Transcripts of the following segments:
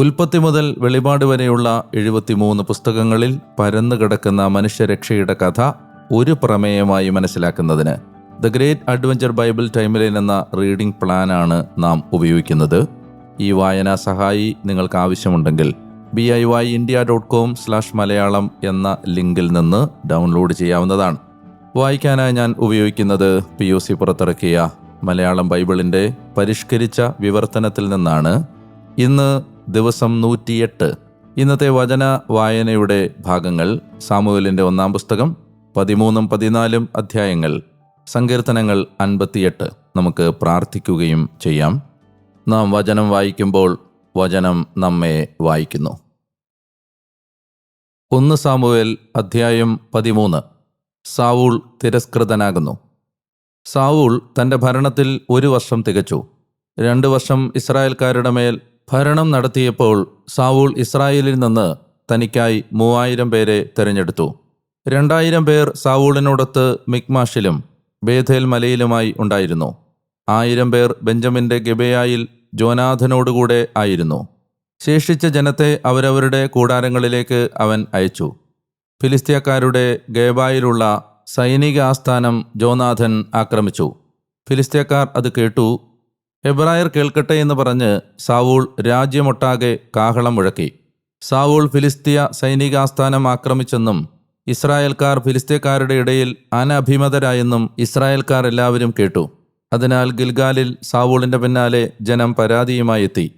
ഉൽപ്പത്തി മുതൽ വെളിപാട് വരെയുള്ള എഴുപത്തിമൂന്ന് പുസ്തകങ്ങളിൽ പരന്നു കിടക്കുന്ന മനുഷ്യരക്ഷയുടെ കഥ ഒരു പ്രമേയമായി മനസ്സിലാക്കുന്നതിന് the great adventure Bible timeline എന്ന റീഡിംഗ് പ്ലാനാണ് നാം ഉപയോഗിക്കുന്നത്. ഈ വായനാ സഹായി നിങ്ങൾക്ക് ആവശ്യമുണ്ടെങ്കിൽ B I Y India dot com slash Malayalam എന്ന ലിങ്കിൽ നിന്ന് ഡൗൺലോഡ് ചെയ്യാവുന്നതാണ്. വായിക്കാനായി ഞാൻ ഉപയോഗിക്കുന്നത് പി ഒ സി പുറത്തിറക്കിയ മലയാളം ബൈബിളിന്റെ പരിഷ്കരിച്ച വിവർത്തനത്തിൽ നിന്നാണ്. ഇന്ന് ദിവസം നൂറ്റിയെട്ട്. ഇന്നത്തെ വചന വായനയുടെ ഭാഗങ്ങൾ സാമുവലിന്റെ ഒന്നാം പുസ്തകം പതിമൂന്നും പതിനാലും അധ്യായങ്ങൾ സങ്കീർത്തനങ്ങൾ അൻപത്തിയെട്ട്. നമുക്ക് പ്രാർത്ഥിക്കുകയും ചെയ്യാം. നാം വചനം വായിക്കുമ്പോൾ വചനം നമ്മെ വായിക്കുന്നു. ഒന്ന് സാമുവേൽ അധ്യായം പതിമൂന്ന്. സാവൂൾ തിരസ്കൃതനാകുന്നു. സാവൂൾ തന്റെ ഭരണത്തിൽ ഒരു വർഷം തികച്ചു. രണ്ട് വർഷം ഇസ്രായേൽക്കാരുടെ മേൽ ഭരണം നടത്തിയപ്പോൾ സാവൂൾ ഇസ്രായേലിൽ നിന്ന് തനിക്കായി മൂവായിരം പേരെ തെരഞ്ഞെടുത്തു. രണ്ടായിരം പേർ സാവൂളിനോടൊത്ത് മിക്മാഷിലും ബേഥേൽ മലയിലുമായി ഉണ്ടായിരുന്നു. ആയിരം പേർ ബെഞ്ചമിന്റെ ഗബയായിൽ ജോനാഥനോടുകൂടെ ആയിരുന്നു. ശേഷിച്ച ജനത്തെ അവരവരുടെ കൂടാരങ്ങളിലേക്ക് അവൻ അയച്ചു. ഫിലിസ്തീയക്കാരുടെ ഗേബായിലുള്ള സൈനിക ആസ്ഥാനം ജോനാഥൻ ആക്രമിച്ചു. ഫിലിസ്തീയക്കാർ അത് കേട്ടു എബ്രായർ കേൾക്കട്ടെ എന്ന് പറഞ്ഞ് സാവൂൾ രാജ്യമൊട്ടാകെ കാഹളം മുഴക്കി. സാവൂൾ ഫിലിസ്തീയ സൈനികാസ്ഥാനം ആക്രമിച്ചെന്നും ഇസ്രായേൽക്കാർ ഫിലിസ്തീയക്കാരുടെ ഇടയിൽ അനഭിമതരായെന്നും ഇസ്രായേൽക്കാർ എല്ലാവരും കേട്ടു. അതിനാൽ ഗിൽഗാലിൽ സാവൂളിന്റെ പിന്നാലെ ജനം പരാതിയുമായി എത്തി.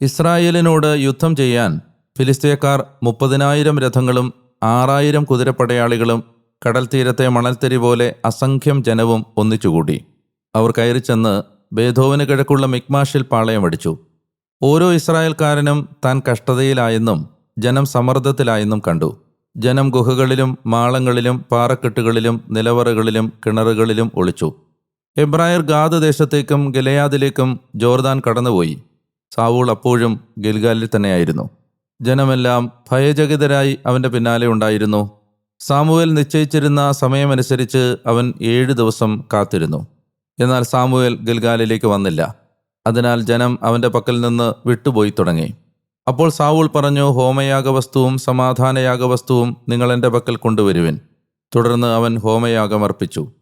ഇസ്രായേലിനോട് യുദ്ധം ചെയ്യാൻ ഫിലിസ്തീയക്കാർ മുപ്പതിനായിരം രഥങ്ങളും ആറായിരം കുതിരപ്പടയാളികളും കടൽ തീരത്തെ മണൽത്തരി പോലെ അസംഖ്യം ജനവും ഒന്നിച്ചുകൂടി. അവർ കയറിച്ചെന്ന് ബേധോവിന് കിഴക്കുള്ള മിക്മാഷിൽ പാളയം അടിച്ചു ഓരോ ഇസ്രായേൽക്കാരനും താൻ കഷ്ടതയിലായെന്നും ജനം സമ്മർദ്ദത്തിലായെന്നും കണ്ടു. ജനം ഗുഹകളിലും മാളങ്ങളിലും പാറക്കെട്ടുകളിലും നിലവറകളിലും കിണറുകളിലും ഒളിച്ചു. എബ്രായർ ഗാദ് ദേശത്തേക്കും ഗലയാദിലേക്കും ജോർദാൻ കടന്നുപോയി. സാവൂൾ അപ്പോഴും ഗിൽഗാലിൽ തന്നെയായിരുന്നു. ജനമെല്ലാം ഭയചകിതരായി അവന്റെ പിന്നാലെ ഉണ്ടായിരുന്നു. സാമുവേൽ നിശ്ചയിച്ചിരുന്ന സമയമനുസരിച്ച് അവൻ ഏഴ് ദിവസം കാത്തിരുന്നു. എന്നാൽ സാമുവേൽ ഗിൽഗാലിലേക്ക് വന്നില്ല. അതിനാൽ ജനം അവന്റെ പക്കൽ നിന്ന് വിട്ടുപോയി തുടങ്ങി. അപ്പോൾ സാവൂൾ പറഞ്ഞു ഹോമയാഗവസ്തുവും സമാധാനയാഗവസ്തുവും നിങ്ങൾ എന്റെ പക്കൽ കൊണ്ടുവരുവിൻ. തുടർന്ന് അവൻ ഹോമയാഗം അർപ്പിച്ചു.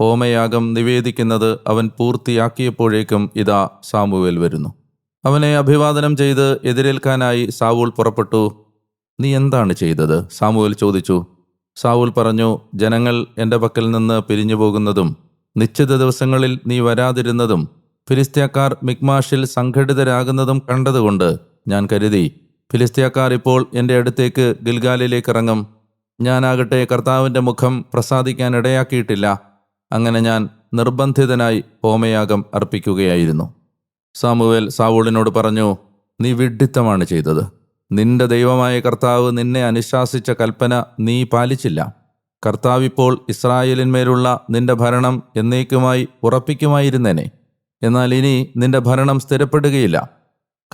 ഹോമയാഗം നിവേദിക്കുന്നത് അവൻ പൂർത്തിയാക്കിയപ്പോഴേക്കും ഇതാ സാമുവേൽ വരുന്നു. അവനെ അഭിവാദനം ചെയ്ത് എതിരേൽക്കാനായി സാവൂൾ പുറപ്പെട്ടു. നീ എന്താണ് ചെയ്തത്? സാമുവേൽ ചോദിച്ചു. സാവൂൽ പറഞ്ഞു ജനങ്ങൾ എന്റെ പക്കൽ നിന്ന് പിരിഞ്ഞു പോകുന്നതും നിശ്ചിത ദിവസങ്ങളിൽ നീ വരാതിരുന്നതും ഫിലിസ്തീയക്കാർ മിക്മാഷിൽ സംഘടിതരാകുന്നതും കണ്ടതുകൊണ്ട് ഞാൻ കരുതി ഫിലിസ്തീയക്കാർ ഇപ്പോൾ എന്റെ അടുത്തേക്ക് ഗിൽഗാലിലേക്ക് ഇറങ്ങും. ഞാനാകട്ടെ കർത്താവിന്റെ മുഖം പ്രസാദിക്കാൻ ഇടയാക്കിയിട്ടില്ല. അങ്ങനെ ഞാൻ നിർബന്ധിതനായി ഹോമയാഗം അർപ്പിക്കുകയായിരുന്നു. സാമുവേൽ സാവൂളിനോട് പറഞ്ഞു നീ വിഡ്ഢിത്തമാണ് ചെയ്തത്. നിന്റെ ദൈവമായ കർത്താവ് നിന്നെ അനുശാസിച്ച കൽപ്പന നീ പാലിച്ചില്ല. കർത്താവ് ഇപ്പോൾ ഇസ്രായേലിന്മേലുള്ള നിന്റെ ഭരണം എന്നേക്കുമായി ഉറപ്പിക്കുമായിരുന്നേനെ. എന്നാൽ ഇനി നിന്റെ ഭരണം സ്ഥിരപ്പെടുകയില്ല.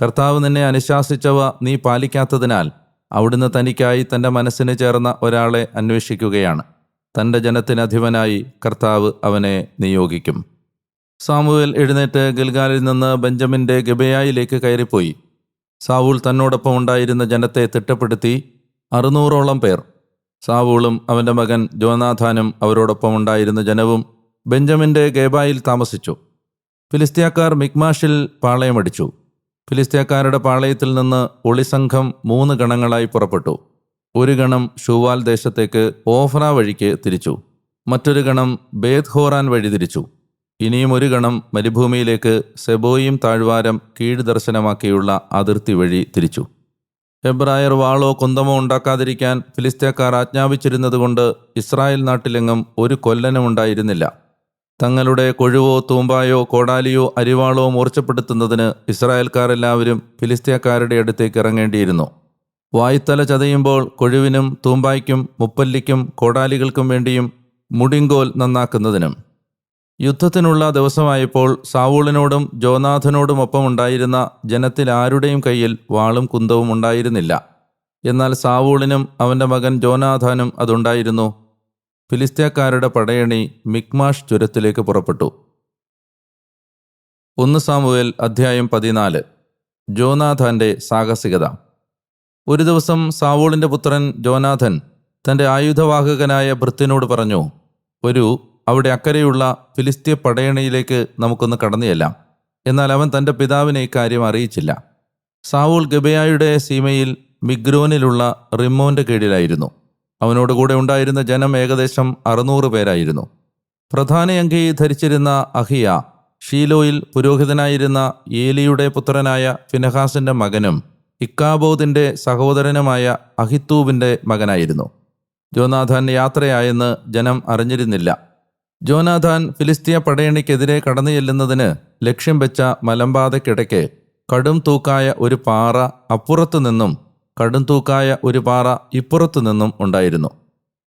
കർത്താവ് നിന്നെ അനുശാസിച്ചവ നീ പാലിക്കാത്തതിനാൽ അവിടുന്ന് തനിക്കായി തന്റെ മനസ്സിന് ചേർന്ന ഒരാളെ അന്വേഷിക്കുകയാണ്. തന്റെ ജനത്തിന് അധിപനായി കർത്താവ് അവനെ നിയോഗിക്കും. സാമുവേൽ എഴുന്നേറ്റ് ഗിൽഗാലിൽ നിന്ന് ബെഞ്ചമിന്റെ ഗബയായിലേക്ക് കയറിപ്പോയി. സാവൂൾ തന്നോടൊപ്പം ഉണ്ടായിരുന്ന ജനത്തെ തിട്ടപ്പെടുത്തി അറുന്നൂറോളം പേർ സാവൂളും അവന്റെ മകൻ ജോനാഥാനും അവരോടൊപ്പം ഉണ്ടായിരുന്ന ജനവും ബെഞ്ചമിന്റെ ഗേബായിൽ താമസിച്ചു. ഫിലിസ്തീയക്കാർ മിക്മാഷിൽ പാളയമടിച്ചു. ഫിലിസ്തീയക്കാരുടെ പാളയത്തിൽ നിന്ന് ഒളിസംഘം മൂന്ന് ഗണങ്ങളായി പുറപ്പെട്ടു. ഒരു ഗണം ഷുവാൽ ദേശത്തേക്ക് ഓഫ്ര വഴിക്ക് തിരിച്ചു. മറ്റൊരു ഗണം ബേത് ഹോറാൻ വഴി തിരിച്ചു. ഇനിയും ഒരു ഗണം മരുഭൂമിയിലേക്ക് സെബോയും താഴ്വാരം കീഴ് ദർശനമാക്കിയുള്ള അതിർത്തി വഴി തിരിച്ചു. എബ്രായർ വാളോ കുന്തമോ ഉണ്ടാക്കാതിരിക്കാൻ ഫിലിസ്തീൻകാർ ആജ്ഞാപിച്ചിരുന്നതുകൊണ്ട് ഇസ്രായേൽ നാട്ടിലെങ്ങും ഒരു കൊല്ലനും ഉണ്ടായിരുന്നില്ല. തങ്ങളുടെ കൊഴുവോ തൂമ്പായോ കോടാലിയോ അരിവാളോ മൂർച്ചപ്പെടുത്തുന്നതിന് ഇസ്രായേൽക്കാരെല്ലാവരും ഫിലിസ്തീയക്കാരുടെ അടുത്തേക്ക് ഇറങ്ങേണ്ടിയിരുന്നു. വായ്ത്തല ചതയുമ്പോൾ കൊഴുവിനും തൂമ്പായ്ക്കും മുപ്പല്ലിക്കും കോടാലികൾക്കും വേണ്ടിയും മുടിങ്കോൽ നന്നാക്കുന്നതിനും. യുദ്ധത്തിനുള്ള ദിവസമായപ്പോൾ സാവൂളിനോടും ജോനാഥനോടുമൊപ്പം ഉണ്ടായിരുന്ന ജനത്തിൽ ആരുടെയും കയ്യിൽ വാളും കുന്തവും ഉണ്ടായിരുന്നില്ല. എന്നാൽ സാവൂളിനും അവന്റെ മകൻ ജോനാഥാനും അതുണ്ടായിരുന്നു. ഫിലിസ്തീയക്കാരുടെ പടയണി മിക്മാഷ് ചുരത്തിലേക്ക് പുറപ്പെട്ടു. ഒന്ന് സാമുവേൽ അധ്യായം പതിനാല്. ജോനാഥാന്റെ സാഹസികത. ഒരു ദിവസം സാവൂളിന്റെ പുത്രൻ ജോനാഥൻ തന്റെ ആയുധവാഹകനായ ഭൃത്തിനോട് പറഞ്ഞു ഒരു അവിടെ അക്കരെയുള്ള ഫിലിസ്തീയ പടയണയിലേക്ക് നമുക്കൊന്ന് കടന്നു ചെല്ലാം എന്നാൽ അവൻ തന്റെ പിതാവിനെ ഇക്കാര്യം അറിയിച്ചില്ല. സാവൂൾ ഗബയായുടെ സീമയിൽ മിഗ്രോനിലുള്ള റിമ്മോന്റെ കീഴിലായിരുന്നു. അവനോട് കൂടെ ഉണ്ടായിരുന്ന ജനം ഏകദേശം അറുന്നൂറ് പേരായിരുന്നു. പ്രധാന ധരിച്ചിരുന്ന അഹിയ ഷീലോയിൽ പുരോഹിതനായിരുന്ന ഏലിയുടെ പുത്രനായ ഫിനഹാസിന്റെ മകനും ഇക്കാബോദിന്റെ സഹോദരനുമായ അഹിത്തൂബിന്റെ മകനായിരുന്നു. ജോനാഥാൻ യാത്രയായെന്ന് ജനം അറിഞ്ഞിരുന്നില്ല. ജോനാഥാൻ ഫിലിസ്തീയ പടയണിക്കെതിരെ കടന്നു ചെല്ലുന്നതിന് ലക്ഷ്യം വെച്ച മലമ്പാതയ്ക്കിടയ്ക്ക് കടും തൂക്കായ ഒരു പാറ അപ്പുറത്തു നിന്നും കടും തൂക്കായ ഒരു പാറ ഇപ്പുറത്തു നിന്നും ഉണ്ടായിരുന്നു.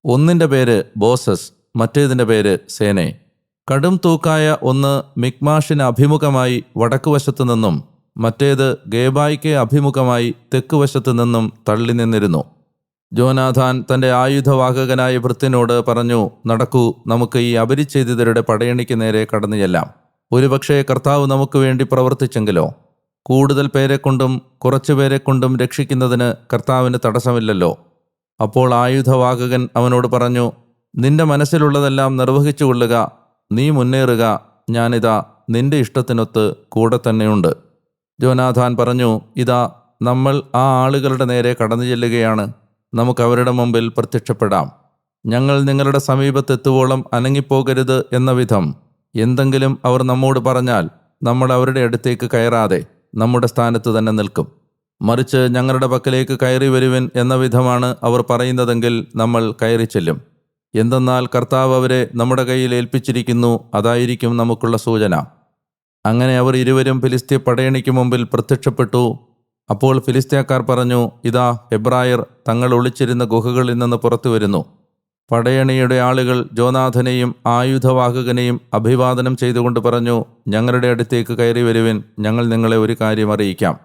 ഒന്നിന്റെ പേര് ബോസസ് മറ്റേതിന്റെ പേര് സേനെ. കടും തൂക്കായ ഒന്ന് മിക്മാഷിന് അഭിമുഖമായി വടക്കുവശത്തു നിന്നും മറ്റേത് ഗേബായിക്ക് അഭിമുഖമായി തെക്കുവശത്തു നിന്നും തള്ളി നിന്നിരുന്നു. ജോനാഥാൻ തന്റെ ആയുധവാഹകനായ വൃത്തിനോട് പറഞ്ഞു നടക്കൂ നമുക്ക് ഈ അപരിച്ഛേദിതരുടെ പടയണിക്ക് നേരെ കടന്നു ചെല്ലാം. ഒരുപക്ഷെ കർത്താവ് നമുക്ക് വേണ്ടി പ്രവർത്തിച്ചെങ്കിലോ? കൂടുതൽ പേരെക്കൊണ്ടും കുറച്ചു പേരെ കൊണ്ടും രക്ഷിക്കുന്നതിന് കർത്താവിന് തടസ്സമില്ലല്ലോ. അപ്പോൾ ആയുധവാഹകൻ അവനോട് പറഞ്ഞു നിന്റെ മനസ്സിലുള്ളതെല്ലാം നിർവഹിച്ചു കൊള്ളുക. നീ മുന്നേറുക. ഞാനിതാ നിന്റെ ഇഷ്ടത്തിനൊത്ത് കൂടെ തന്നെയുണ്ട്. ജോനാഥാൻ പറഞ്ഞു ഇതാ നമ്മൾ ആ ആളുകളുടെ നേരെ കടന്നു ചെല്ലുകയാണ്. നമുക്ക് അവരുടെ മുമ്പിൽ പ്രത്യക്ഷപ്പെടാം. ഞങ്ങൾ നിങ്ങളുടെ സമീപത്തെത്തുവോളം അനങ്ങിപ്പോകരുത് എന്ന വിധം. എന്തെങ്കിലും അവർ നമ്മോട് പറഞ്ഞാൽ നമ്മൾ അവരുടെ അടുത്തേക്ക് കയറാതെ നമ്മുടെ സ്ഥാനത്ത് തന്നെ നിൽക്കും. മറിച്ച് ഞങ്ങളുടെ പക്കലേക്ക് കയറി വരുവിൻ എന്ന വിധമാണ് അവർ പറയുന്നതെങ്കിൽ നമ്മൾ കയറി ചെല്ലും. എന്തെന്നാൽ കർത്താവ് അവരെ നമ്മുടെ കയ്യിൽ ഏൽപ്പിച്ചിരിക്കുന്നു അതായിരിക്കും നമുക്കുള്ള സൂചന. അങ്ങനെ അവർ ഇരുവരും ഫിലിസ്തീ പടയണിക്ക് മുമ്പിൽ പ്രത്യക്ഷപ്പെട്ടു അപ്പോൾ ഫിലിസ്തീനക്കാർ പറഞ്ഞു ഇതാ എബ്രായർ തങ്ങൾ ഒളിച്ചിരുന്ന ഗുഹകളിൽ നിന്ന് പുറത്തു വരുന്നു. പടയണിയുടെ ആളുകൾ ജോനാഥനെയും ആയുധവാഹകനെയും അഭിവാദനം ചെയ്തുകൊണ്ട് പറഞ്ഞു ഞങ്ങളുടെ അടുത്തേക്ക് കയറി വരുവിൻ ഞങ്ങൾ നിങ്ങളെ ഒരു കാര്യം അറിയിക്കാം.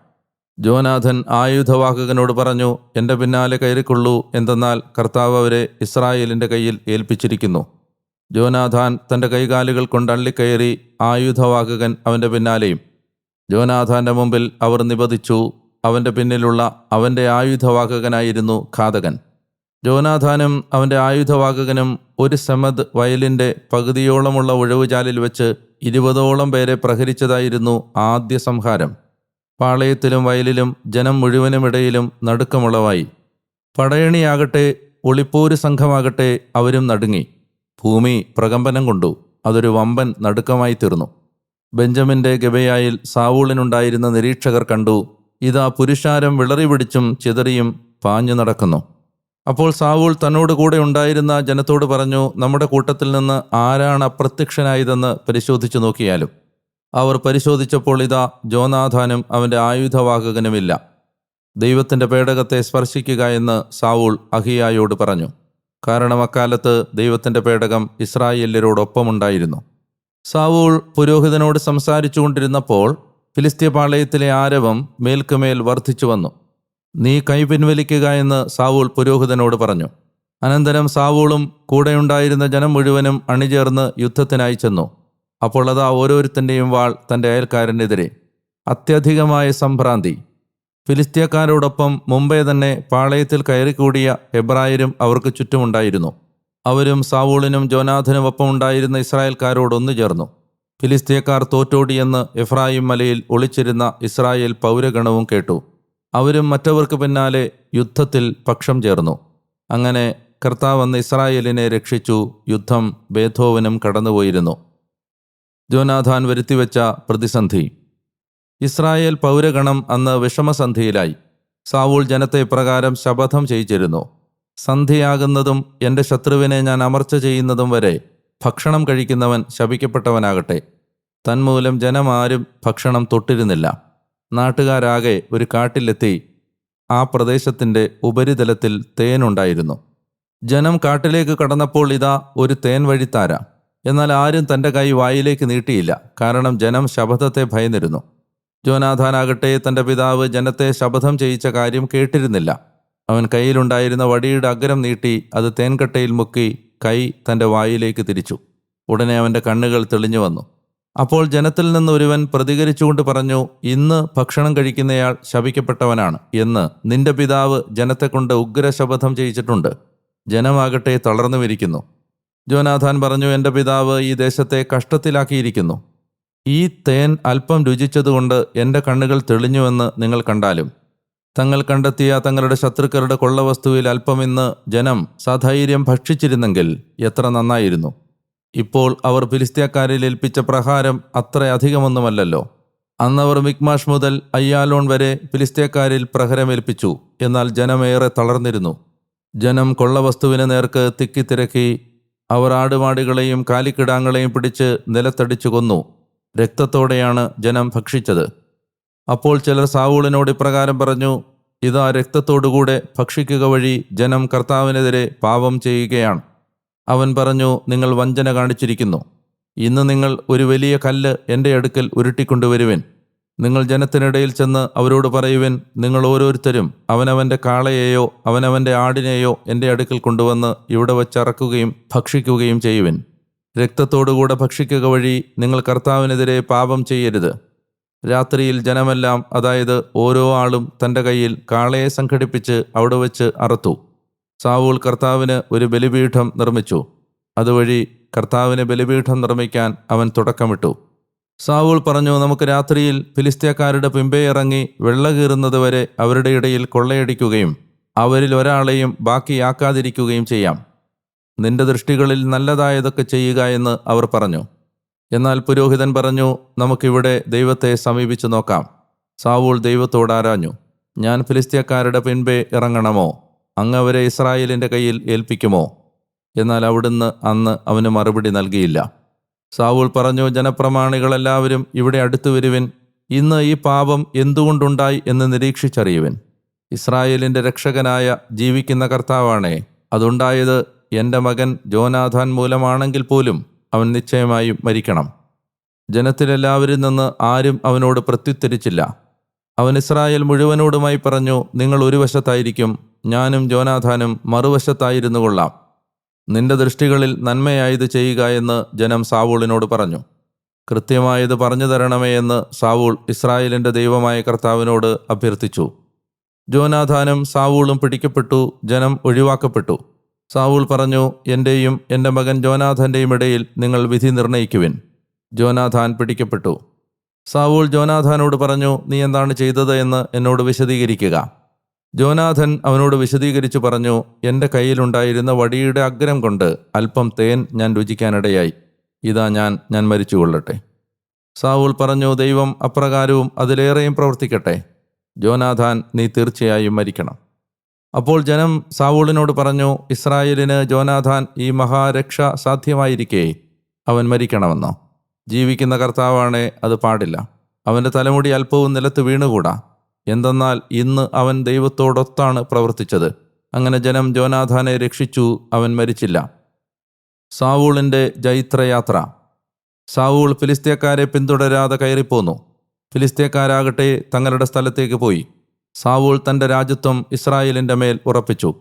ജോനാഥൻ ആയുധവാഹകനോട് പറഞ്ഞു എന്റെ പിന്നാലെ കയറിക്കൊള്ളൂ എന്തെന്നാൽ കർത്താവ് അവരെ ഇസ്രായേലിന്റെ കയ്യിൽ ഏൽപ്പിച്ചിരിക്കുന്നു. ജോനാഥാൻ തന്റെ കൈകാലുകൾ കൊണ്ട് അള്ളിക്കയറി ആയുധവാഹകൻ അവന്റെ പിന്നാലെയും. ജോനാഥാന്റെ മുമ്പിൽ അവർ നിബദിച്ചു അവന്റെ പിന്നിലുള്ള അവന്റെ ആയുധവാഹകനായിരുന്നു ഘാതകൻ. ജോനാഥാനും അവന്റെ ആയുധവാഹകനും ഒരു സമദ് വയലിന്റെ പകുതിയോളമുള്ള ഉഴവുചാലിൽ വെച്ച് ഇരുപതോളം പേരെ പ്രഹരിച്ചതായിരുന്നു ആദ്യ സംഹാരം. പാളയത്തിലും വയലിലും ജനം മുഴുവനുമിടയിലും നടുക്കമുളവായി. പടയണിയാകട്ടെ ഒളിപ്പോര് സംഘമാകട്ടെ അവരും നടുങ്ങി. ഭൂമി പ്രകമ്പനം കൊണ്ടു. അതൊരു വമ്പൻ നടുക്കമായി തീർന്നു ബെഞ്ചമിന്റെ ഗബയായിൽ സാവൂളിനുണ്ടായിരുന്ന നിരീക്ഷകർ കണ്ടു ഇതാ പുരുഷാരം വിളറി പിടിച്ചും ചിതറിയും പാഞ്ഞു നടക്കുന്നു. അപ്പോൾ സാവൂൾ തന്നോട് കൂടെ ഉണ്ടായിരുന്ന ജനത്തോട് പറഞ്ഞു നമ്മുടെ കൂട്ടത്തിൽ നിന്ന് ആരാണ് അപ്രത്യക്ഷനായതെന്ന് പരിശോധിച്ചു നോക്കിയാലും? അവർ പരിശോധിച്ചപ്പോൾ ഇതാ ജോനാഥാനും അവന്റെ ആയുധവാഹകനുമില്ല. ദൈവത്തിന്റെ പേടകത്തെ സ്പർശിക്കുക എന്ന് സാവൂൾ അഹിയായോട് പറഞ്ഞു. കാരണം അക്കാലത്ത് ദൈവത്തിന്റെ പേടകം ഇസ്രായേല്യരോടൊപ്പമുണ്ടായിരുന്നു. സാവൂൾ പുരോഹിതനോട് സംസാരിച്ചു കൊണ്ടിരുന്നപ്പോൾ ഫിലിസ്തീയ പാളയത്തിലെ ആരവം മേൽക്കുമേൽ വർദ്ധിച്ചു വന്നു. നീ കൈ പിൻവലിക്കുക എന്ന് സാവൂൾ പുരോഹിതനോട് പറഞ്ഞു. അനന്തരം സാവൂളും കൂടെയുണ്ടായിരുന്ന ജനം മുഴുവനും അണിചേർന്ന് യുദ്ധത്തിനായി ചെന്നു. അപ്പോൾ അതാ ഓരോരുത്തന്റെയും വാൾ തന്റെ അയൽക്കാരനെതിരെ. അത്യധികമായ സംഭ്രാന്തി. ഫിലിസ്തീയക്കാരോടൊപ്പം മുമ്പേ തന്നെ പാളയത്തിൽ കയറിക്കൂടിയ എബ്രായരും അവർക്ക് ചുറ്റുമുണ്ടായിരുന്നു. അവരും സാവൂളിനും ജോനാഥനും ഒപ്പം ഉണ്ടായിരുന്ന ഇസ്രായേൽക്കാരോടൊന്നു ചേർന്നു. ഫിലിസ്തീയക്കാർ തോറ്റോടിയെന്ന് എഫ്രായിം മലയിൽ ഒളിച്ചിരുന്ന ഇസ്രായേൽ പൗരഗണവും കേട്ടു. അവരും മറ്റവർക്ക് പിന്നാലെ യുദ്ധത്തിൽ പക്ഷം ചേർന്നു. അങ്ങനെ കർത്താവ് അന്ന് ഇസ്രായേലിനെ രക്ഷിച്ചു യുദ്ധം ബേധോവനും കടന്നുപോയിരുന്നു. ജോനാഥാൻ വരുത്തിവെച്ച പ്രതിസന്ധി. ഇസ്രായേൽ പൗരഗണം അന്ന് വിഷമസന്ധിയിലായി. സാവൂൾ ജനത്തെ ഇപ്രകാരം ശപഥം ചെയ്യിച്ചിരുന്നു. സന്ധിയാകുന്നതും എന്റെ ശത്രുവിനെ ഞാൻ അമർച്ച ചെയ്യുന്നതും വരെ ഭക്ഷണം കഴിക്കുന്നവൻ ശപിക്കപ്പെട്ടവനാകട്ടെ. തന്മൂലം ജനമാരും ഭക്ഷണം തൊട്ടിരുന്നില്ല. നാട്ടുകാരാകെ ഒരു കാട്ടിലെത്തി ആ പ്രദേശത്തിന്റെ ഉപരിതലത്തിൽ തേനുണ്ടായിരുന്നു. ജനം കാട്ടിലേക്ക് കടന്നപ്പോൾ ഇതാ ഒരു തേൻ വഴിത്താര. എന്നാൽ ആരും തന്റെ കൈ വായിലേക്ക് നീട്ടിയില്ല. കാരണം ജനം ശബദത്തെ ഭയന്നിരുന്നു. ജോനാഥാനാകട്ടെ തന്റെ പിതാവ് ജനത്തെ ശപഥം ചെയ്യിച്ച കാര്യം കേട്ടിരുന്നില്ല. അവൻ കയ്യിലുണ്ടായിരുന്ന വടിയുടെ അഗ്രം നീട്ടി അത് തേൻകട്ടയിൽ മുക്കി കൈ തന്റെ വായിലേക്ക് തിരിച്ചു. ഉടനെ അവന്റെ കണ്ണുകൾ തെളിഞ്ഞു വന്നു. അപ്പോൾ ജനത്തിൽ നിന്ന് ഒരുവൻ പ്രതികരിച്ചുകൊണ്ട് പറഞ്ഞു ഇന്ന് ഭക്ഷണം കഴിക്കുന്നയാൾ ശപിക്കപ്പെട്ടവനാണ് എന്ന് നിന്റെ പിതാവ് ജനത്തെക്കൊണ്ട് ഉഗ്രശപഥം ചെയ്യിച്ചിട്ടുണ്ട്. ജനമാകട്ടെ തളർന്നു വിരിക്കുന്നു. ജോനാഥാൻ പറഞ്ഞു എന്റെ പിതാവ് ഈ ദേശത്തെ കഷ്ടത്തിലാക്കിയിരിക്കുന്നു. ഈ തേൻ അല്പം രുചിച്ചതുകൊണ്ട് എന്റെ കണ്ണുകൾ തെളിഞ്ഞുവെന്ന് നിങ്ങൾ കണ്ടാലും തങ്ങൾ കണ്ടെത്തിയ തങ്ങളുടെ ശത്രുക്കളുടെ കൊള്ളവസ്തുവിൽ അല്പമിന്ന് ജനം സധൈര്യം ഭക്ഷിച്ചിരുന്നെങ്കിൽ എത്ര നന്നായിരുന്നു. ഇപ്പോൾ അവർ ഫിലിസ്തീയക്കാരിൽ ഏൽപ്പിച്ച പ്രഹാരം അത്രയധികമൊന്നുമല്ലല്ലോ അന്നവർ മിക്മാഷ് മുതൽ അയ്യാലോൺ വരെ ഫിലിസ്തീയക്കാരിൽ പ്രഹരമേൽപ്പിച്ചു എന്നാൽ ജനമേറെ തളർന്നിരുന്നു. ജനം കൊള്ളവസ്തുവിന് നേർക്ക് തിക്കിത്തിരക്കി അവർ ആടുമാടുകളെയും കാലിക്കിടാങ്ങളെയും പിടിച്ച് നിലത്തടിച്ചു കൊന്നു. രക്തത്തോടെയാണ് ജനം ഭക്ഷിച്ചത്. അപ്പോൾ ചിലർ സാവൂളിനോട് ഇപ്രകാരം പറഞ്ഞു ഇതാ രക്തത്തോടുകൂടെ ഭക്ഷിക്കുക വഴി ജനം കർത്താവിനെതിരെ പാപം ചെയ്യുകയാണ്. അവൻ പറഞ്ഞു നിങ്ങൾ വഞ്ചന കാണിച്ചിരിക്കുന്നു. ഇന്ന് നിങ്ങൾ ഒരു വലിയ കല്ല് എന്റെ അടുക്കൽ ഉരുട്ടിക്കൊണ്ടുവരുവിൻ. നിങ്ങൾ ജനത്തിനിടയിൽ ചെന്ന് അവരോട് പറയുവിൻ നിങ്ങൾ ഓരോരുത്തരും അവനവന്റെ കാളയെയോ അവനവന്റെ ആടിനെയോ എന്റെ അടുക്കൽ കൊണ്ടുവന്ന് ഇവിടെ വച്ചിറക്കുകയും ഭക്ഷിക്കുകയും ചെയ്യുവിൻ. രക്തത്തോടുകൂടെ ഭക്ഷിക്കുക വഴി നിങ്ങൾ കർത്താവിനെതിരെ പാപം ചെയ്യരുത്. രാത്രിയിൽ ജനമെല്ലാം അതായത് ഓരോ ആളും തന്റെ കയ്യിൽ കാളയെ സംഘടിപ്പിച്ച് അവിടെ വെച്ച് അറുത്തു. സാവൂൾ കർത്താവിന് ഒരു ബലിപീഠം നിർമ്മിച്ചു. അതുവഴി കർത്താവിന് ബലിപീഠം നിർമ്മിക്കാൻ അവൻ തുടക്കമിട്ടു. സാവൂൾ പറഞ്ഞു നമുക്ക് രാത്രിയിൽ ഫിലിസ്തീയക്കാരുടെ പിമ്പേ ഇറങ്ങി വെള്ള കീറുന്നത് വരെ അവരുടെ ഇടയിൽ കൊള്ളയടിക്കുകയും അവരിൽ ഒരാളെയും ബാക്കിയാക്കാതിരിക്കുകയും ചെയ്യാം. നിന്റെ ദൃഷ്ടികളിൽ നല്ലതായതൊക്കെ ചെയ്യുക എന്ന് അവർ പറഞ്ഞു. എന്നാൽ പുരോഹിതൻ പറഞ്ഞു നമുക്കിവിടെ ദൈവത്തെ സമീപിച്ചു നോക്കാം. സാവൂൾ ദൈവത്തോട് ആരാഞ്ഞു? ഞാൻ ഫിലിസ്തീയക്കാരുടെ പിൻപേ ഇറങ്ങണമോ? അങ്ങ് അവരെ ഇസ്രായേലിന്റെ കയ്യിൽ ഏൽപ്പിക്കുമോ? എന്നാൽ അവിടുന്ന് അന്ന് അവന് മറുപടി നൽകിയില്ല. സാവൂൾ പറഞ്ഞു ജനപ്രമാണികളെല്ലാവരും ഇവിടെ അടുത്തു വരുവിൻ. ഇന്ന് ഈ പാപം എന്തുകൊണ്ടുണ്ടായി എന്ന് നിരീക്ഷിച്ചറിയുവിൻ. ഇസ്രായേലിന്റെ രക്ഷകനായ ജീവിക്കുന്ന കർത്താവാണേ. അതുണ്ടായത് എന്റെ മകൻ ജോനാഥാൻ മൂലമാണെങ്കിൽ പോലും അവൻ നിശ്ചയമായും മരിക്കണം. ജനത്തിലെല്ലാവരിൽ നിന്ന് ആരും അവനോട് പ്രത്യുത്തരിച്ചില്ല. അവൻ ഇസ്രായേൽ മുഴുവനോടുമായി പറഞ്ഞു നിങ്ങൾ ഒരു വശത്തായിരിക്കും ഞാനും ജോനാഥാനും മറുവശത്തായിരുന്നു കൊള്ളാം നിന്റെ ദൃഷ്ടികളിൽ നന്മയായത് ചെയ്യുക എന്ന് ജനം സാവൂളിനോട് പറഞ്ഞു. കൃത്യമായത് പറഞ്ഞു തരണമേ എന്ന് സാവൂൾ ഇസ്രായേലിന്റെ ദൈവമായ കർത്താവിനോട് അഭ്യർത്ഥിച്ചു. ജോനാഥാനും സാവൂളും പിടിക്കപ്പെട്ടു ജനം ഒഴിവാക്കപ്പെട്ടു. സാവൂൾ പറഞ്ഞു എന്റെയും എന്റെ മകൻ ജോനാഥാന്റെയും ഇടയിൽ നിങ്ങൾ വിധി നിർണയിക്കുവിൻ. ജോനാഥാൻ പിടിക്കപ്പെട്ടു. സാവൂൾ ജോനാഥാനോട് പറഞ്ഞു നീ എന്താണ് ചെയ്തത് എന്ന് എന്നോട് വിശദീകരിക്കുക. ജോനാഥൻ അവനോട് വിശദീകരിച്ചു പറഞ്ഞു എന്റെ കയ്യിലുണ്ടായിരുന്ന വടിയുടെ അഗ്രം കൊണ്ട് അല്പം തേൻ ഞാൻ രുചിക്കാനിടയായി. ഇതാ ഞാൻ ഞാൻ മരിച്ചുകൊള്ളട്ടെ. സാവൂൾ പറഞ്ഞു ദൈവം അപ്രകാരവും അതിലേറെയും പ്രവർത്തിക്കട്ടെ. ജോനാഥാൻ നീ തീർച്ചയായും മരിക്കണം. അപ്പോൾ ജനം സാവൂളിനോട് പറഞ്ഞു ഇസ്രായേലിന് ജോനാഥാൻ ഈ മഹാരക്ഷ സാധ്യമായിരിക്കേ. അവൻ മരിക്കണമെന്നോ? ജീവിക്കുന്ന കർത്താവാണേ അത് പാടില്ല. അവന്റെ തലമുടി അല്പവും നിലത്ത് വീണുകൂടാ. എന്തെന്നാൽ ഇന്ന് അവൻ ദൈവത്തോടൊത്താണ് പ്രവർത്തിച്ചത്. അങ്ങനെ ജനം ജോനാഥാനെ രക്ഷിച്ചു അവൻ മരിച്ചില്ല. സാവൂളിന്റെ ജൈത്രയാത്ര. സാവൂൾ ഫിലിസ്തീയക്കാരെ പിന്തുടരാതെ കയറിപ്പോന്നു. ഫിലിസ്തീയക്കാരാകട്ടെ തങ്ങളുടെ സ്ഥലത്തേക്ക് പോയി. സാവൂൾ തന്റെ രാജ്യത്വം ഇസ്രായേലിന്റെ മേൽ ഉറപ്പിച്ചു.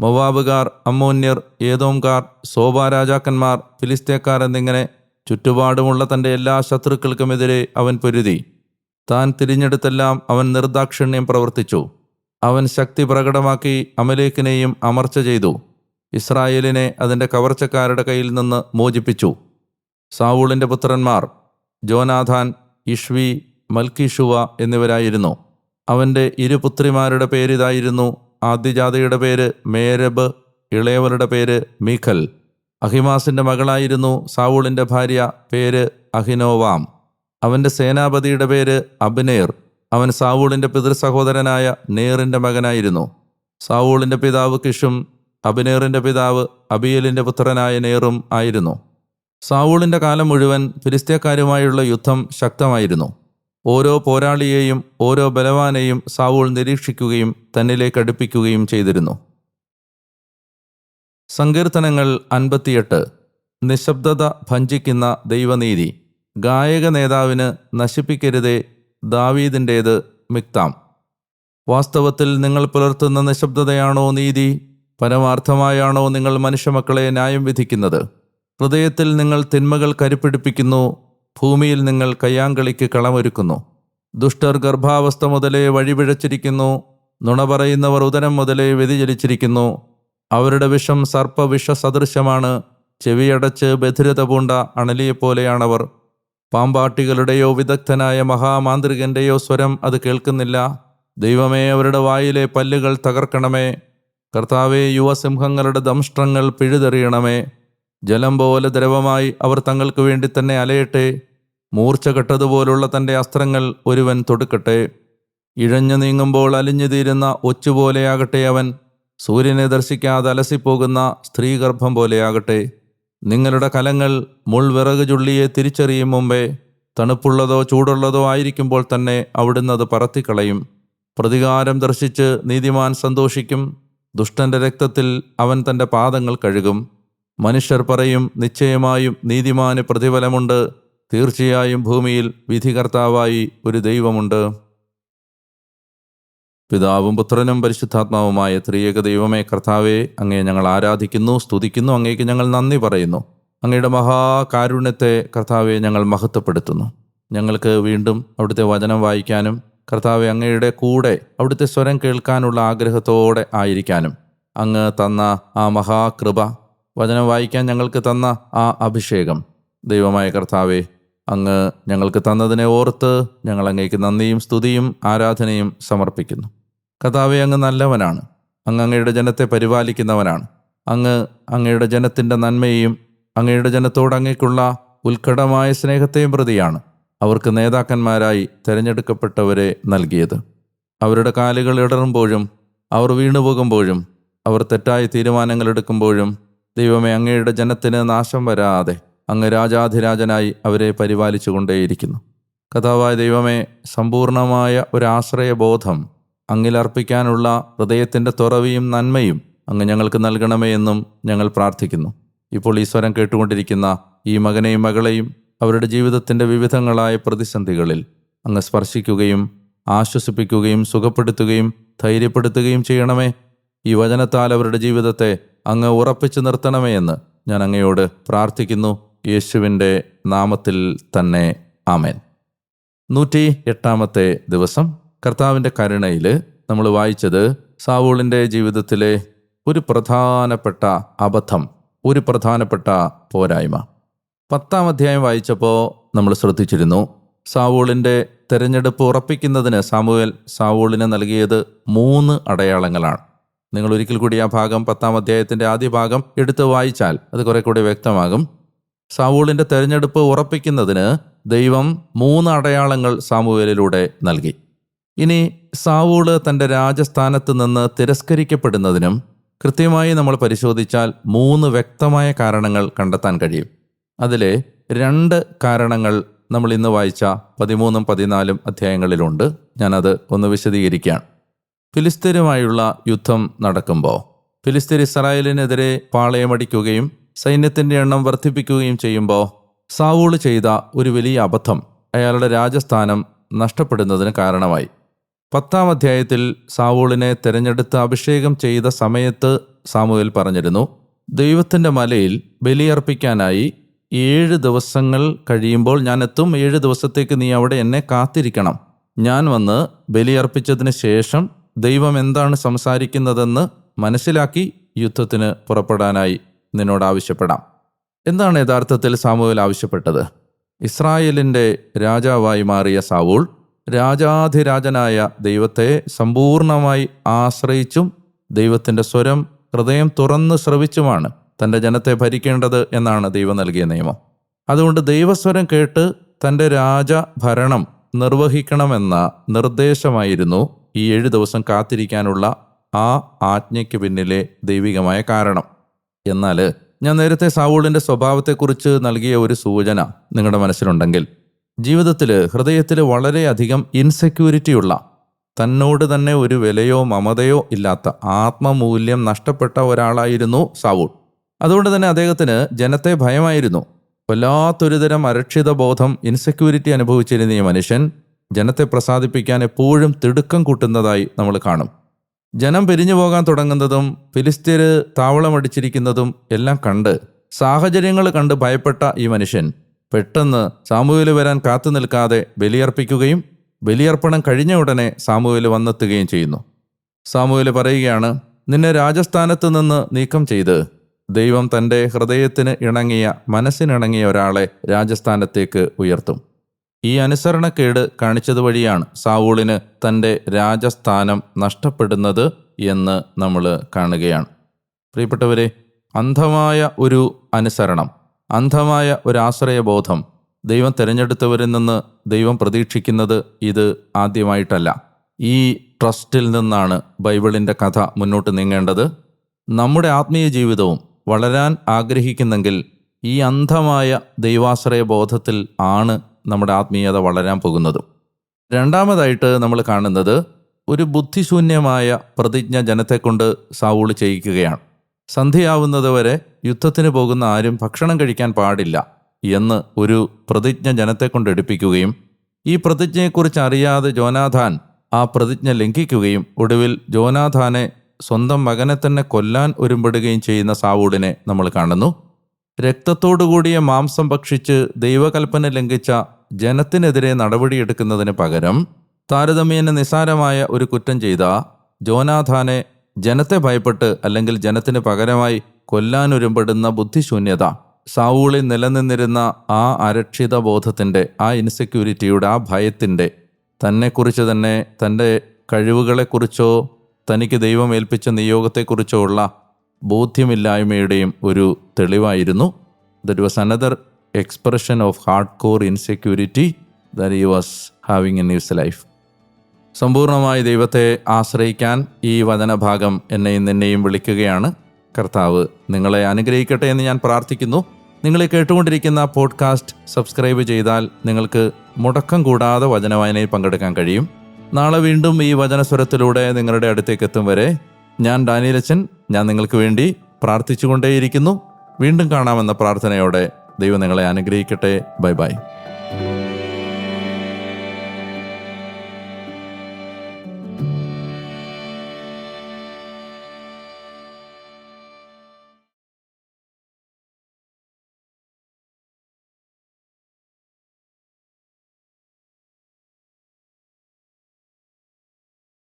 മൊവാബുകാർ അമ്മോന്യർ ഏതോംകാർ സോബ രാജാക്കന്മാർ ഫിലിസ്തേക്കാർ എന്നിങ്ങനെ ചുറ്റുപാടുമുള്ള തന്റെ എല്ലാ ശത്രുക്കൾക്കുമെതിരെ അവൻ പൊരുതി. താൻ തിരിഞ്ഞെടുത്തെല്ലാം അവൻ നിർദാക്ഷിണ്യം പ്രവർത്തിച്ചു. അവൻ ശക്തി പ്രകടമാക്കി അമലേക്കിനെയും അമർച്ച ചെയ്തു. ഇസ്രായേലിനെ അതിന്റെ കവർച്ചക്കാരുടെ കയ്യിൽ നിന്ന് മോചിപ്പിച്ചു. സാവൂളിന്റെ പുത്രന്മാർ ജോനാഥാൻ ഇഷ്വി മൽക്കിഷുവ എന്നിവരായിരുന്നു. അവന്റെ ഇരു പുത്രിമാരുടെ പേരിതായിരുന്നു ആദ്യജാതയുടെ പേര് മേരബ് ഇളയവരുടെ പേര് മീഖൽ. അഹിമാസിന്റെ മകളായിരുന്നു സാവൂളിന്റെ ഭാര്യ പേര് അഹിനോവാം. അവന്റെ സേനാപതിയുടെ പേര് അബ്നേർ. അവൻ സാവൂളിന്റെ പിതൃസഹോദരനായ നേറിന്റെ മകനായിരുന്നു. സാവൂളിന്റെ പിതാവ് കിഷും അബിനേറിന്റെ പിതാവ് അബിയലിന്റെ പുത്രനായ നേറും ആയിരുന്നു. സാവൂളിന്റെ കാലം മുഴുവൻ ഫിലിസ്തീയക്കാരുമായുള്ള യുദ്ധം ശക്തമായിരുന്നു. ഓരോ പോരാളിയെയും ഓരോ ബലവാനെയും സാവൂൾ നിരീക്ഷിക്കുകയും തന്നിലേക്ക് അടുപ്പിക്കുകയും ചെയ്തിരുന്നു. സങ്കീർത്തനങ്ങൾ അൻപത്തിയെട്ട്. നിശബ്ദത ഭഞ്ചിക്കുന്ന ദൈവനീതി. ഗായക നേതാവിന് നശിപ്പിക്കരുതേ ദാവീദിന്റേത് മിക്താം. വാസ്തവത്തിൽ നിങ്ങൾ പുലർത്തുന്ന നിശബ്ദതയാണോ നീതി? പരമാർത്ഥമായാണോ നിങ്ങൾ മനുഷ്യമക്കളെ ന്യായം വിധിക്കുന്നത്? ഹൃദയത്തിൽ നിങ്ങൾ തിന്മകൾ കരുപ്പിടിപ്പിക്കുന്നു ഭൂമിയിൽ നിങ്ങൾ കയ്യാങ്കളിക്ക് കളമൊരുക്കുന്നു. ദുഷ്ടർ ഗർഭാവസ്ഥ മുതലേ വഴിപിഴച്ചിരിക്കുന്നു. നുണ പറയുന്നവർ ഉദരം മുതലേ വ്യതിചലിച്ചിരിക്കുന്നു. അവരുടെ വിഷം സർപ്പവിഷ സദൃശമാണ് ചെവിയടച്ച് ബധിരത പൂണ്ട അണലിയെപ്പോലെയാണവർ. പാമ്പാട്ടികളുടെയോ വിദഗ്ധനായ മഹാമാന്ത്രികന്റെയോ സ്വരം അത് കേൾക്കുന്നില്ല. ദൈവമേ അവരുടെ വായിലെ പല്ലുകൾ തകർക്കണമേ. കർത്താവെ യുവസിംഹങ്ങളുടെ ദംഷ്ട്രങ്ങൾ പിഴുതെറിയണമേ. ജലം പോലെ ദ്രവമായി അവർ തങ്ങൾക്ക് വേണ്ടി തന്നെ അലയട്ടെ. മൂർച്ച കെട്ടതുപോലുള്ള തന്റെ അസ്ത്രങ്ങൾ ഒരുവൻ തൊടുക്കട്ടെ. ഇഴഞ്ഞു നീങ്ങുമ്പോൾ അലിഞ്ഞു തീരുന്ന ഒച്ചുപോലെയാകട്ടെ അവൻ. സൂര്യനെ ദർശിക്കാതെ അലസിപ്പോകുന്ന സ്ത്രീഗർഭം പോലെയാകട്ടെ. നിങ്ങളുടെ കലങ്ങൾ മുൾവിറക് ചുള്ളിയെ തിരിച്ചറിയും മുമ്പേ തണുപ്പുള്ളതോ ചൂടുള്ളതോ ആയിരിക്കുമ്പോൾ തന്നെ അവിടുന്ന് അത് പറത്തിക്കളയും. പ്രതികാരം ദർശിച്ച് നീതിമാൻ സന്തോഷിക്കും. ദുഷ്ടന്റെ രക്തത്തിൽ അവൻ തന്റെ പാദങ്ങൾ കഴുകും. മനുഷ്യർ പറയും നിശ്ചയമായും നീതിമാന് പ്രതിഫലമുണ്ട്. തീർച്ചയായും ഭൂമിയിൽ വിധികർത്താവായി ഒരു ദൈവമുണ്ട്. പിതാവും പുത്രനും പരിശുദ്ധാത്മാവുമായ ത്രിയേക ദൈവമേ കർത്താവേ അങ്ങയെ ഞങ്ങൾ ആരാധിക്കുന്നു സ്തുതിക്കുന്നു അങ്ങേക്ക് ഞങ്ങൾ നന്ദി പറയുന്നു. അങ്ങയുടെ മഹാകാരുണ്യത്തെ കർത്താവെ ഞങ്ങൾ മഹത്വപ്പെടുത്തുന്നു. ഞങ്ങൾക്ക് വീണ്ടും അവിടുത്തെ വചനം വായിക്കാനും കർത്താവെ അങ്ങയുടെ കൂടെ അവിടുത്തെ സ്വരം കേൾക്കാനുള്ള ആഗ്രഹത്തോടെ ആയിരിക്കാനും അങ്ങ് തന്ന ആ മഹാകൃപ വചനം വായിക്കാൻ ഞങ്ങൾക്ക് തന്ന ആ അഭിഷേകം. ദൈവമായ കർത്താവെ അങ്ങ് ഞങ്ങൾക്ക് തന്നതിനെ ഓർത്ത് ഞങ്ങൾ അങ്ങേക്ക് നന്ദിയും സ്തുതിയും ആരാധനയും സമർപ്പിക്കുന്നു. കർത്താവെ അങ്ങ് നല്ലവനാണ്. അങ്ങ് അങ്ങയുടെ ജനത്തെ പരിപാലിക്കുന്നവനാണ്. അങ്ങ് അങ്ങയുടെ ജനത്തിന്റെ നന്മയെയും അങ്ങയുടെ ജനത്തോട് അങ്ങേക്കുള്ള ഉത്കടമായ സ്നേഹത്തെയും പ്രതിയാണ് അവർക്ക് നേതാക്കന്മാരായി തിരഞ്ഞെടുക്കപ്പെട്ടവരെ നൽകിയത്. അവരുടെ കാലുകൾ ഇടറുമ്പോഴും അവർ വീണുപോകുമ്പോഴും അവർ തെറ്റായ തീരുമാനങ്ങൾ എടുക്കുമ്പോഴും ദൈവമേ അങ്ങയുടെ ജനത്തിന് നാശം വരാതെ അങ്ങ് രാജാധിരാജനായി അവരെ പരിപാലിച്ചു കൊണ്ടേയിരിക്കുന്നു കഥാവായ ദൈവമേ സമ്പൂർണമായ ഒരു ആശ്രയബോധം അങ്ങിലർപ്പിക്കാനുള്ള ഹൃദയത്തിന്റെ തുറവിയും നന്മയും അങ്ങ് ഞങ്ങൾക്ക് നൽകണമേ എന്നും ഞങ്ങൾ പ്രാർത്ഥിക്കുന്നു. ഇപ്പോൾ ഈ സ്വരം കേട്ടുകൊണ്ടിരിക്കുന്ന ഈ മകനെയും മകളെയും അവരുടെ ജീവിതത്തിന്റെ വിവിധങ്ങളായ പ്രതിസന്ധികളിൽ അങ്ങ് സ്പർശിക്കുകയും ആശ്വസിപ്പിക്കുകയും സുഖപ്പെടുത്തുകയും ധൈര്യപ്പെടുത്തുകയും ചെയ്യണമേ. ഈ വചനത്താൽ അവരുടെ ജീവിതത്തെ അങ്ങ് ഉറപ്പിച്ചു നിർത്തണമേ എന്ന് ഞാൻ അങ്ങയോട് പ്രാർത്ഥിക്കുന്നു. യേശുവിന്റെ നാമത്തിൽ തന്നെ ആമേൻ. നൂറ്റി എട്ടാമത്തെ ദിവസം കർത്താവിന്റെ കരുണയിൽ നമ്മൾ വായിച്ചത് സാവൂളിന്റെ ജീവിതത്തിലെ ഒരു പ്രധാനപ്പെട്ട അബദ്ധം ഒരു പ്രധാനപ്പെട്ട പോരായ്മ. പത്താം അധ്യായം വായിച്ചപ്പോൾ നമ്മൾ ശ്രദ്ധിച്ചിരുന്നു സാവൂളിന്റെ തിരഞ്ഞെടുപ്പ് ഉറപ്പിക്കുന്നതിന് സാമുവേൽ സാവൂളിന് നൽകിയത് മൂന്ന് അടയാളങ്ങളാണ്. നിങ്ങൾ ഒരിക്കൽ കൂടി ആ ഭാഗം പത്താം അധ്യായത്തിന്റെ ആദ്യ ഭാഗം എടുത്ത് വായിച്ചാൽ അത് കുറെ കൂടി വ്യക്തമാകും. സാവൂളിന്റെ തെരഞ്ഞെടുപ്പ് ഉറപ്പിക്കുന്നതിന് ദൈവം മൂന്ന് അടയാളങ്ങൾ സാമുവേലിലൂടെ നൽകി. ഇനി സാവൂൾ തന്റെ രാജസ്ഥാനത്ത് നിന്ന് തിരസ്കരിക്കപ്പെടുന്നതിനും കൃത്യമായി നമ്മൾ പരിശോധിച്ചാൽ മൂന്ന് വ്യക്തമായ കാരണങ്ങൾ കണ്ടെത്താൻ കഴിയും. അതിലെ രണ്ട് കാരണങ്ങൾ നമ്മൾ ഇന്ന് വായിച്ച പതിമൂന്നും പതിനാലും അധ്യായങ്ങളിലുണ്ട്. ഞാനത് ഒന്ന് വിശദീകരിക്കുകയാണ്. ഫിലിസ്തീനുമായുള്ള യുദ്ധം നടക്കുമ്പോൾ ഫിലിസ്തീൻ ഇസ്രായേലിനെതിരെ പാളയമടിക്കുകയും സൈന്യത്തിന്റെ എണ്ണം വർദ്ധിപ്പിക്കുകയും ചെയ്യുമ്പോൾ സാവൂൾ ചെയ്ത ഒരു വലിയ അബദ്ധം അയാളുടെ രാജസ്ഥാനം നഷ്ടപ്പെടുന്നതിന് കാരണമായി. പത്താം അധ്യായത്തിൽ സാവൂളിനെ തിരഞ്ഞെടുത്ത് അഭിഷേകം ചെയ്ത സമയത്ത് സാമുവേൽ പറഞ്ഞിരുന്നു ദൈവത്തിന്റെ മലയിൽ ബലിയർപ്പിക്കാനായി ഏഴ് ദിവസങ്ങൾ കഴിയുമ്പോൾ ഞാൻ എത്തും. ഏഴ് ദിവസത്തേക്ക് നീ അവിടെ എന്നെ കാത്തിരിക്കണം. ഞാൻ വന്ന് ബലിയർപ്പിച്ചതിന് ശേഷം ദൈവം എന്താണ് സംസാരിക്കുന്നതെന്ന് മനസ്സിലാക്കി യുദ്ധത്തിന് പുറപ്പെടാനായി നിന്നോട് ആവശ്യപ്പെടാം. എന്താണ് യഥാർത്ഥത്തിൽ സാമുവൽ ആവശ്യപ്പെട്ടത്? ഇസ്രായേലിന്റെ രാജാവായി മാറിയ സാവൂൾ രാജാധിരാജനായ ദൈവത്തെ സമ്പൂർണമായി ആശ്രയിച്ചും ദൈവത്തിന്റെ സ്വരം ഹൃദയം തുറന്ന് ശ്രവിച്ചുമാണ് തന്റെ ജനത്തെ ഭരിക്കേണ്ടത് എന്നാണ് ദൈവം നൽകിയ നിയമം. അതുകൊണ്ട് ദൈവസ്വരം കേട്ട് തന്റെ രാജഭരണം നിർവഹിക്കണമെന്ന നിർദ്ദേശമായിരുന്നു ഈ ഏഴ് ദിവസം കാത്തിരിക്കാനുള്ള ആ ആജ്ഞയ്ക്ക് പിന്നിലെ ദൈവികമായ കാരണം. എന്നാൽ ഞാൻ നേരത്തെ സാവൂളിന്റെ സ്വഭാവത്തെക്കുറിച്ച് നൽകിയ ഒരു സൂചന നിങ്ങളുടെ മനസ്സിലുണ്ടെങ്കിൽ. ജീവിതത്തിൽ ഹൃദയത്തിൽ വളരെയധികം ഇൻസെക്യൂരിറ്റിയുള്ള തന്നോട് തന്നെ ഒരു വിലയോ മമതയോ ഇല്ലാത്ത ആത്മമൂല്യം നഷ്ടപ്പെട്ട ഒരാളായിരുന്നു സാവൂൾ. അതുകൊണ്ട് തന്നെ അദ്ദേഹത്തിന് ജനത്തെ ഭയമായിരുന്നു. വല്ലാത്തൊരുതരം അരക്ഷിത ബോധം ഇൻസെക്യൂരിറ്റി അനുഭവിച്ചിരുന്ന ഈ മനുഷ്യൻ ജനത്തെ പ്രസാദിപ്പിക്കാൻ എപ്പോഴും തിടുക്കം കൂട്ടുന്നതായി നമ്മൾ കാണും. ജനം പിരിഞ്ഞു പോകാൻ തുടങ്ങുന്നതും ഫിലിസ്തീര് താവളമടിച്ചിരിക്കുന്നതും എല്ലാം കണ്ട് സാഹചര്യങ്ങൾ കണ്ട് ഭയപ്പെട്ട ഈ മനുഷ്യൻ പെട്ടെന്ന് സാമൂഹ്യയിൽ വരാൻ കാത്തു നിൽക്കാതെ ബലിയർപ്പിക്കുകയും ബലിയർപ്പണം കഴിഞ്ഞ ഉടനെ സാമൂഹ്യയിൽ വന്നെത്തുകയും ചെയ്യുന്നു. സാമൂഹ്യയിൽ പറയുകയാണ് നിന്നെ രാജസ്ഥാനത്ത് നിന്ന് നീക്കം ചെയ്ത് ദൈവം തന്റെ ഹൃദയത്തിന് ഇണങ്ങിയ മനസ്സിനിണങ്ങിയ ഒരാളെ രാജസ്ഥാനത്തേക്ക് ഉയർത്തും. ഈ അനുസരണക്കേട് കാണിച്ചത് വഴിയാണ് സാവൂളിന് തന്റെ രാജസ്ഥാനം നഷ്ടപ്പെടുന്നത് എന്ന് നമ്മൾ കാണുകയാണ്. പ്രിയപ്പെട്ടവരെ അന്ധമായ ഒരു അനുസരണം അന്ധമായ ഒരു ആശ്രയബോധം ദൈവം തിരഞ്ഞെടുത്തവരിൽ നിന്ന് ദൈവം പ്രതീക്ഷിക്കുന്നത് ഇത് ആദ്യമായിട്ടല്ല. ഈ ട്രസ്റ്റിൽ നിന്നാണ് ബൈബിളിന്റെ കഥ മുന്നോട്ട് നീങ്ങേണ്ടത്. നമ്മുടെ ആത്മീയ ജീവിതവും വളരാൻ ആഗ്രഹിക്കുന്നെങ്കിൽ ഈ അന്ധമായ ദൈവാശ്രയ ബോധത്തിൽ ആണ് നമ്മുടെ ആത്മീയത വളരാൻ പോകുന്നതും. രണ്ടാമതായിട്ട് നമ്മൾ കാണുന്നത് ഒരു ബുദ്ധിശൂന്യമായ പ്രതിജ്ഞ ജനത്തെക്കൊണ്ട് സാവൂൾ ചെയ്യിക്കുകയാണ്. സന്ധ്യയാവുന്നത് വരെ യുദ്ധത്തിന് പോകുന്ന ആരും ഭക്ഷണം കഴിക്കാൻ പാടില്ല എന്ന് ഒരു പ്രതിജ്ഞ ജനത്തെക്കൊണ്ട് എടുപ്പിക്കുകയും ഈ പ്രതിജ്ഞയെക്കുറിച്ച് അറിയാതെ ജോനാഥാൻ ആ പ്രതിജ്ഞ ലംഘിക്കുകയും ഒടുവിൽ ജോനാഥാനെ സ്വന്തം മകനെ തന്നെ കൊല്ലാൻ ഒരുമ്പെടുകയും ചെയ്യുന്ന സാവൂളിനെ നമ്മൾ കാണുന്നു. രക്തത്തോടുകൂടിയ മാംസം ഭക്ഷിച്ച് ദൈവകൽപ്പന ലംഘിച്ച ജനത്തിനെതിരെ നടപടിയെടുക്കുന്നതിന് പകരം താരതമ്യേന നിസാരമായ ഒരു കുറ്റം ചെയ്ത ജോനാഥാനെ ജനത്തെ ഭയപ്പെട്ട് അല്ലെങ്കിൽ ജനത്തിന് പകരമായി കൊല്ലാനൊരുമ്പെടുന്ന ബുദ്ധിശൂന്യത സാവൂളിൽ നിലനിന്നിരുന്ന ആ അരക്ഷിത ബോധത്തിന്റെ ആ ഇൻസെക്യൂരിറ്റിയുടെ ആ ഭയത്തിന്റെ തന്നെക്കുറിച്ച് തന്നെ തന്റെ കഴിവുകളെക്കുറിച്ചോ തനിക്ക് ദൈവം ഏൽപ്പിച്ച നിയോഗത്തെക്കുറിച്ചോ ഉള്ള ബോധ്യമില്ലായ്മയുടെയും ഒരു തെളിവായിരുന്നു. That was another expression of hard core insecurity that ഈ was having in news life സമ്പൂർണമായി ദൈവത്തെ ആശ്രയിക്കാൻ ഈ വചനഭാഗം എന്നെയും നിന്നെയും വിളിക്കുകയാണ്. കർത്താവ് നിങ്ങളെ അനുഗ്രഹിക്കട്ടെ എന്ന് ഞാൻ പ്രാർത്ഥിക്കുന്നു. നിങ്ങളെ കേട്ടുകൊണ്ടിരിക്കുന്ന പോഡ്കാസ്റ്റ് സബ്സ്ക്രൈബ് ചെയ്താൽ നിങ്ങൾക്ക് മുടക്കം കൂടാതെ വചനവായനയിൽ പങ്കെടുക്കാൻ കഴിയും. നാളെ വീണ്ടും ഈ വചനസ്വരത്തിലൂടെ നിങ്ങളുടെ അടുത്തേക്ക് എത്തും വരെ ഞാൻ ഡാനിയലച്ചൻ ഞാൻ നിങ്ങൾക്ക് വേണ്ടി പ്രാർത്ഥിച്ചുകൊണ്ടേയിരിക്കുന്നു. വീണ്ടും കാണാമെന്ന പ്രാർത്ഥനയോടെ ദൈവം നിങ്ങളെ അനുഗ്രഹിക്കട്ടെ. Bye bye.